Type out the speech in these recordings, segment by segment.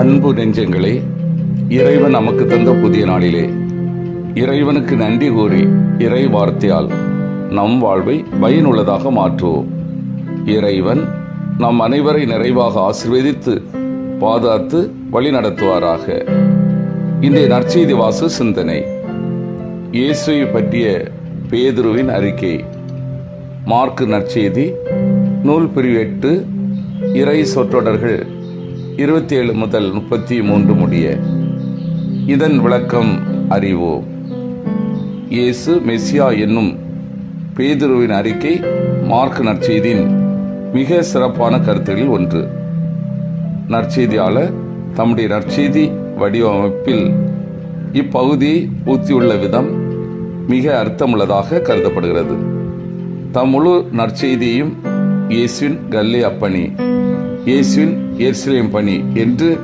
அன்பு நெஞ்சங்களே இறைவன் நமக்கு தந்த புதிய நாளிலே இறைவனுக்கு நன்றி கூறி இறை வார்த்தையால் நம் வாழ்வை பயனுள்ளதாக மாற்றுவோம். இறைவன் நம் அனைவரை நிறைவாக ஆசிர்வதித்து பாதுகாத்து வழி நடத்துவாராக இன்றைய நற்செய்தி வாசு சிந்தனை. இயேசுவை பற்றிய பேதுருவின் அறிக்கை. மார்க்கு நற்செய்தி நூல் பிரிவு எட்டு இறை சொற்றொடர்கள் இருபத்தி ஏழு முதல் முப்பத்தி மூன்று முடிய இதன் விளக்கம் அறிவோம். இயேசு மெஸ்ஸியா என்னும் பேதுருவின் அறிக்கை மார்க் நற்செய்தியின் மிக சிறப்பான கருத்துகளில் ஒன்று. நற்செய்தியாளர் தம்முடைய நற்செய்தி வடிவமைப்பில் இப்பகுதியை பூத்தியுள்ள விதம் மிக அர்த்தமுள்ளதாக கருதப்படுகிறது. தம் முழு நற்செய்தியையும் இயேசுவின் கல்லே அப்பணி இயேசுவின் எர்சிலேம் பணி என்று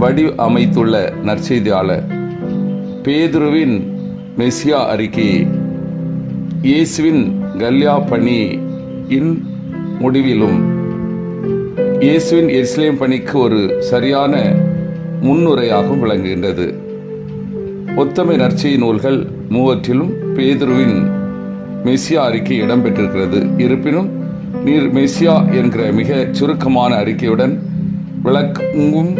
வடிவமைத்துள்ள நற்செய்தியாளர் பேதுருவின் மெசியா அறிக்கையை இயேசுவின் கல்யா பணி இன் முடிவிலும் இயேசுவின் எருசலேம் பணிக்கு ஒரு சரியான முன்னுரையாகவும் விளங்குகின்றது. ஒத்தமை நற்செய்தி நூல்கள் மூவற்றிலும் பேதுருவின் மெசியா அறிக்கை இடம்பெற்றிருக்கிறது. இருப்பினும் நீர் மெசியா என்கிற மிக சுருக்கமான அறிக்கையுடன் விளக்கும்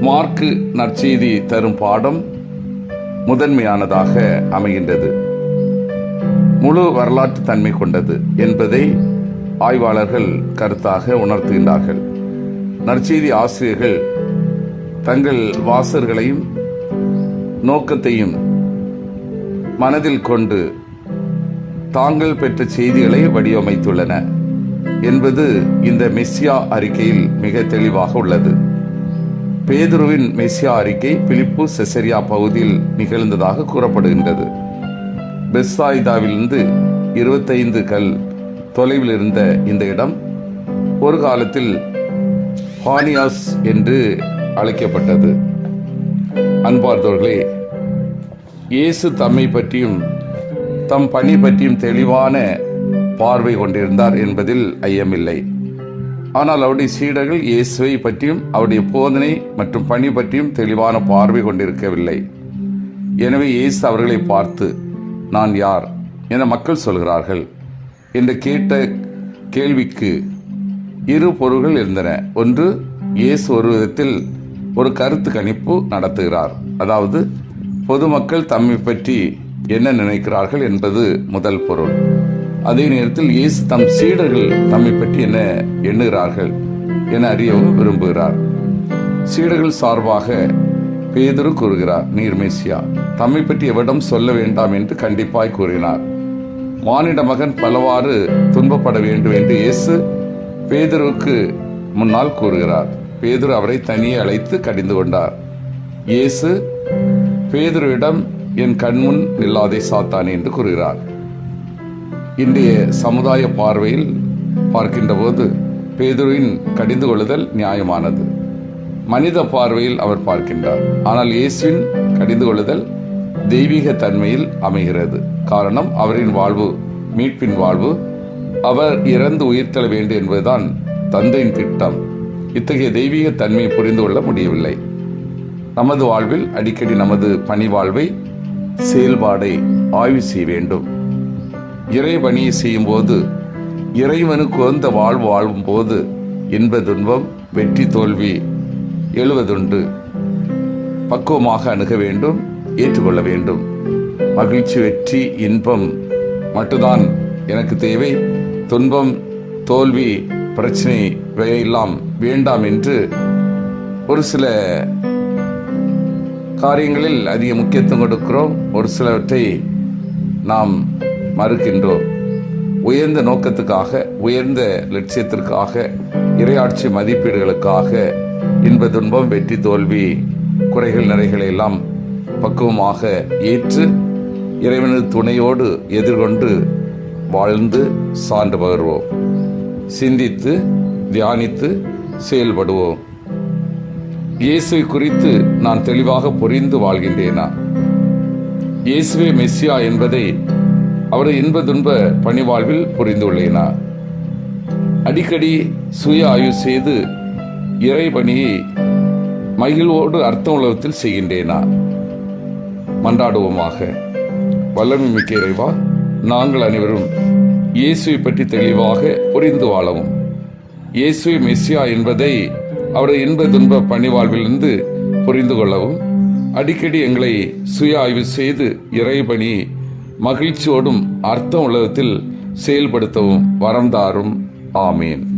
மார்க்கு நற்செய்தி தரும் பாடம் முதன்மையானதாக அமைகின்றது. முழு வரலாற்று தன்மை கொண்டது என்பதை ஆய்வாளர்கள் கருத்தாக உணர்த்துகின்றார்கள். நற்செய்தி ஆசிரியர்கள் தங்கள் வாசகர்களையும் நோக்கத்தையும் மனதில் கொண்டு தாங்கள் பெற்ற செய்திகளை வடிவமைத்துள்ளன என்பது இந்த மெஸ்ஸியா அறிக்கையில் மிக தெளிவாக உள்ளது. பேதுருவின் மெஸ்ஸியா அறிக்கை பிலிப்பு செசரியா பகுதியில் நிகழ்ந்ததாக கூறப்படுகின்றது. பெஸ்ஸாயிதாவிலிருந்து இருபத்தைந்து கல் தொலைவில் இருந்த இந்த இடம் ஒரு காலத்தில் ஹானியாஸ் என்று அழைக்கப்பட்டது. அன்பார்ந்தவர்களே இயேசு தம்மை பற்றியும் தம் பணி பற்றியும் தெளிவான பார்வை கொண்டிருந்தார் என்பதில் ஐயமில்லை. ஆனால் அவருடைய சீடர்கள் இயேசுவை பற்றியும் அவருடைய போதனை மற்றும் பணி பற்றியும் தெளிவான பார்வை கொண்டிருக்கவில்லை. எனவே இயேசு அவர்களை பார்த்து நான் யார்? என மக்கள் சொல்கிறார்கள். என்று கேட்ட கேள்விக்கு இரு பொருள்கள் இருந்தன. ஒன்று இயேசு ஒரு விதத்தில் ஒரு கருத்து கணிப்பு நடத்துகிறார். அதாவது பொதுமக்கள் தம்மை பற்றி என்ன நினைக்கிறார்கள் என்பது முதல் பொருள். அதே நேரத்தில் இயேசு தம் சீடர்கள் தம்மை பற்றி என்ன எண்ணுகிறார்கள் என அறியவும் விரும்புகிறார். சீடர்கள் சார்பாக பேதரு கூறுகிறார் நீர்மேசியா தம்மை பற்றி எவரிடம் சொல்ல வேண்டாம் என்று கண்டிப்பாய் கூறினார். மானிட மகன் பலவாறு துன்பப்பட வேண்டும் என்று இயேசு பேதருவுக்கு முன்னால் கூறுகிறார். பேதுரு அவரை தனியே அழைத்து கடிந்து கொண்டார். இயேசு பேதுருவிடம் என் கண்முன் இல்லாதே சாத்தான் என்று கூறுகிறார். இன்றைய சமுதாய பார்வையில் பார்க்கின்ற போது பேதுருவின் கடிந்து கொள்ளுதல் நியாயமானது. மனித பார்வையில் அவர் பார்க்கின்றார். ஆனால் இயேசுவின் கடிந்து கொள்ளுதல் தெய்வீக தன்மையில் அமைகிறது. காரணம் அவரின் வாழ்வு மீட்பின் வாழ்வு அவர் இறந்து உயிர்த்தெழ வேண்டும் என்பதுதான் தந்தையின் திட்டம். இத்தகைய தெய்வீக தன்மையை புரிந்து கொள்ள முடியவில்லை. நமது வாழ்வில் அடிக்கடி நமது பணி வாழ்வை செயல்பாடை ஆய்வு செய்ய வேண்டும். இறை பணியை இறைவனுக்கு உகந்த வாழ்வு வாழும் போது இன்ப துன்பம் வெற்றி தோல்வி எழுவதுண்டு. பக்குவமாக அணுக வேண்டும் ஏற்றுக்கொள்ள வேண்டும். மகிழ்ச்சி வெற்றி இன்பம் மட்டும்தான் எனக்கு தேவை. துன்பம் தோல்வி பிரச்சனை இவையெல்லாம் வேண்டாம் என்று ஒரு சில காரியங்களில் அதிக முக்கியத்துவம் கொடுக்கிறோம். ஒரு சிலவற்றை நாம் மறுக்கின்றோம். உயர்ந்த நோக்கத்துக்காக உயர்ந்த லட்சியத்திற்காக இரையாட்சி மதிப்பீடுகளுக்காக இன்ப துன்பம் வெற்றி தோல்வி குறைகள் நிறைகளை எல்லாம் பக்குவமாக ஏற்று இறைவனது துணையோடு எதிர்கொண்டு வாழ்ந்து சான்று பகர்வோம். சிந்தித்து தியானித்து செயல்படுவோம். இயேசுவை குறித்து நான் தெளிவாக புரிந்து வாழ்கின்றேனா? இயேசுவே மெஸ்ஸியா என்பதை அவரது இன்ப துன்ப பணிவாழ்வில் புரிந்துள்ளேனா? அடிக்கடி சுய ஆய்வு செய்து இறை பணியை மகிழ்வோடு அர்த்த உலகத்தில் செய்கின்றேனா? மன்றாடுவோமாக. வல்லமை மிக்க இறைவா நாங்கள் அனைவரும் இயேசுவை பற்றி தெளிவாக புரிந்து வாழவும். இயேசுவை மெஸ்ஸியா என்பதை அவரது இன்ப துன்ப பணிவாழ்விலிருந்து புரிந்து கொள்ளவும். அடிக்கடி எங்களை சுய ஆய்வு செய்து இறை பணியை மகிழ்ச்சியோடும் அர்த்தம் உலகத்தில் செயல்படுத்தவும் வரம் தாரும். ஆமீன்.